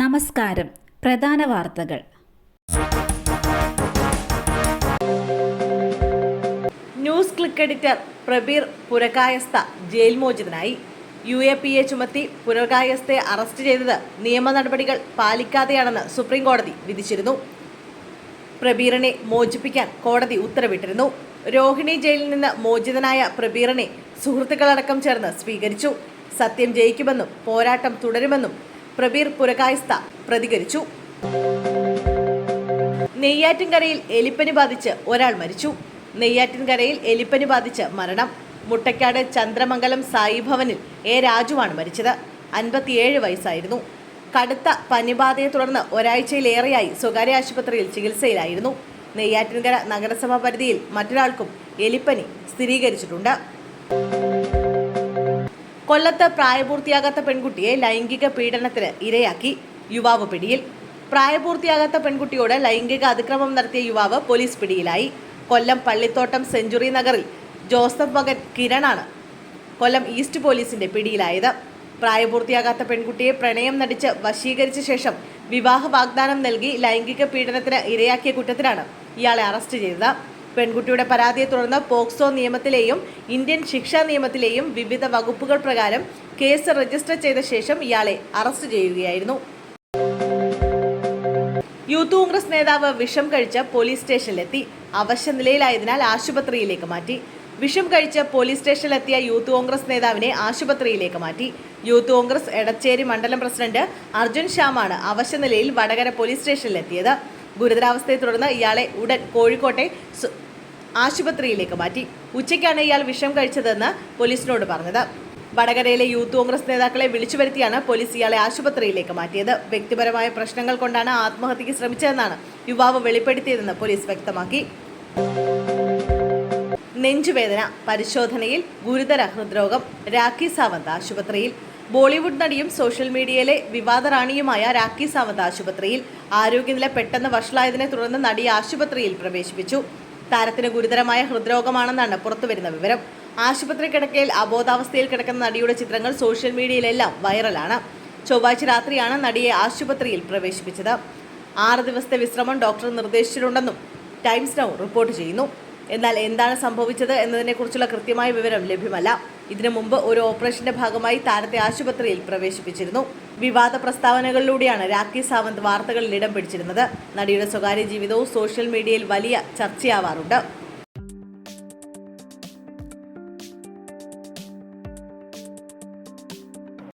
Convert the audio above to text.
നമസ്കാരം. പ്രധാന വാർത്തകൾ. NewsClick editor Prabir Purkayastha jail മോചിതനായി. U A P A ചുമത്തി പുരകായസ്ഥയെ അറസ്റ്റ് ചെയ്തത് നിയമ നടപടികൾ പാലിക്കാതെയാണെന്ന് സുപ്രീം കോടതി വിധിച്ചിരുന്നു. പ്രബീറിനെ മോചിപ്പിക്കാൻ കോടതി ഉത്തരവിട്ടിരുന്നു. രോഹിണി ജയിലിൽ നിന്ന് മോചിതനായ പ്രബീറിനെ സുഹൃത്തുക്കളടക്കം ചേർന്ന് സ്വീകരിച്ചു. സത്യം ജയിക്കുമെന്നും പോരാട്ടം തുടരുമെന്നും പ്രബീർ പുരകായസ്ഥ പ്രതികരിച്ചു. നെയ്യാറ്റിൻകരയിൽ എലിപ്പനി ബാധിച്ച് ഒരാൾ മരിച്ചു. നെയ്യാറ്റിൻകരയിൽ എലിപ്പനി ബാധിച്ച് മരണം. മുട്ടക്കാട് ചന്ദ്രമംഗലം സായി ഭവനിൽ എ രാജുവാണ് മരിച്ചത്. അൻപത്തിയേഴ് വയസ്സായിരുന്നു. കടുത്ത പനിബാധയെ തുടർന്ന് ഒരാഴ്ചയിലേറെയായി സ്വകാര്യ ആശുപത്രിയിൽ ചികിത്സയിലായിരുന്നു. നെയ്യാറ്റിൻകര നഗരസഭാ പരിധിയിൽ മറ്റൊരാൾക്കും എലിപ്പനി സ്ഥിരീകരിച്ചിട്ടുണ്ട്. കൊല്ലത്ത് പ്രായപൂർത്തിയാകാത്ത പെൺകുട്ടിയെ ലൈംഗിക പീഡനത്തിന് ഇരയാക്കി യുവാവ് പിടിയിൽ. പ്രായപൂർത്തിയാകാത്ത പെൺകുട്ടിയോട് ലൈംഗിക അതിക്രമം നടത്തിയ യുവാവ് പോലീസ് പിടിയിലായി. കൊല്ലം പള്ളിത്തോട്ടം സെഞ്ചുറി നഗറിൽ ജോസഫ് മകൻ കിരണാണ് കൊല്ലം ഈസ്റ്റ് പോലീസിന്റെ പിടിയിലായത്. പ്രായപൂർത്തിയാകാത്ത പെൺകുട്ടിയെ പ്രണയം നടിച്ച് വശീകരിച്ച ശേഷം വിവാഹ വാഗ്ദാനം നൽകി ലൈംഗിക പീഡനത്തിന് ഇരയാക്കിയ കുറ്റത്തിലാണ് ഇയാളെ അറസ്റ്റ് ചെയ്തത്. പെൺകുട്ടിയുടെ പരാതിയെ തുടർന്ന് പോക്സോ നിയമത്തിലെയും ഇന്ത്യൻ ശിക്ഷാ നിയമത്തിലെയും വിവിധ വകുപ്പുകൾ പ്രകാരം കേസ് രജിസ്റ്റർ ചെയ്ത ശേഷം ഇയാളെ അറസ്റ്റ് ചെയ്യുകയായിരുന്നു. യൂത്ത് കോൺഗ്രസ് നേതാവ് വിഷം കഴിച്ച് പോലീസ് സ്റ്റേഷനിലെത്തി. അവശ്യ നിലയിലായതിനാൽ ആശുപത്രിയിലേക്ക് മാറ്റി. വിഷം കഴിച്ച് പോലീസ് സ്റ്റേഷനിലെത്തിയ യൂത്ത് കോൺഗ്രസ് നേതാവിനെ ആശുപത്രിയിലേക്ക് മാറ്റി. യൂത്ത് കോൺഗ്രസ് എടച്ചേരി മണ്ഡലം പ്രസിഡന്റ് അർജുൻ ശ്യാമാണ് അവശ്യ നിലയിൽ വടകര പോലീസ് സ്റ്റേഷനിലെത്തിയത്. ഗുരുതരാവസ്ഥയെ തുടർന്ന് ഇയാളെ ഉടൻ കോഴിക്കോട്ടെ ആശുപത്രിയിലേക്ക് മാറ്റി. ഉച്ചയ്ക്കാണ് ഇയാൾ വിഷം കഴിച്ചതെന്ന് പോലീസിനോട് പറഞ്ഞത്. വടകരയിലെ യൂത്ത് കോൺഗ്രസ് നേതാക്കളെ വിളിച്ചു വരുത്തിയാണ് പോലീസ് ഇയാളെ ആശുപത്രിയിലേക്ക് മാറ്റിയത്. വ്യക്തിപരമായ പ്രശ്നങ്ങൾ കൊണ്ടാണ് ആത്മഹത്യക്ക് ശ്രമിച്ചതെന്നാണ് യുവാവ് വെളിപ്പെടുത്തിയതെന്ന് പോലീസ് വ്യക്തമാക്കി. നെഞ്ചുവേദന പരിശോധനയിൽ ഗുരുതര ഹൃദ്രോഗം രാഖി സാവന്ത് ആശുപത്രിയിൽ. ബോളിവുഡ് നടിയും സോഷ്യൽ മീഡിയയിലെ വിവാദ റാണിയുമായ രാഖി സാവന്ത് ആശുപത്രിയിൽ. ആരോഗ്യനില പെട്ടെന്ന് വഷളായതിനെ തുടർന്ന് നടി ആശുപത്രിയിൽ പ്രവേശിപ്പിച്ചു. താരത്തിന് ഗുരുതരമായ ഹൃദ്രോഗമാണെന്നാണ് പുറത്തു വരുന്ന വിവരം. ആശുപത്രി കിടക്കയിൽ അബോധാവസ്ഥയിൽ കിടക്കുന്ന നടിയുടെ ചിത്രങ്ങൾ സോഷ്യൽ മീഡിയയിലെല്ലാം വൈറലാണ്. ചൊവ്വാഴ്ച രാത്രിയാണ് നടിയെ ആശുപത്രിയിൽ പ്രവേശിപ്പിച്ചത്. ആറ് ദിവസത്തെ വിശ്രമം ഡോക്ടർ നിർദ്ദേശിച്ചിട്ടുണ്ടെന്നും ടൈംസ് നൗ റിപ്പോർട്ട് ചെയ്യുന്നു. എന്നാൽ എന്താണ് സംഭവിച്ചത് എന്നതിനെക്കുറിച്ചുള്ള കൃത്യമായ വിവരം ലഭ്യമല്ല. ഇതിനു മുമ്പ് ഒരു ഓപ്പറേഷന്റെ ഭാഗമായി താരത്തെ ആശുപത്രിയിൽ പ്രവേശിപ്പിച്ചിരുന്നു. വിവാദ പ്രസ്താവനകളിലൂടെയാണ് രാഖി സാവന്ത് വാർത്തകളിൽ ഇടം പിടിച്ചിരുന്നത്. നടിയുടെ സ്വകാര്യ ജീവിതവും സോഷ്യൽ മീഡിയയിൽ വലിയ ചർച്ചയാവാറുണ്ട്.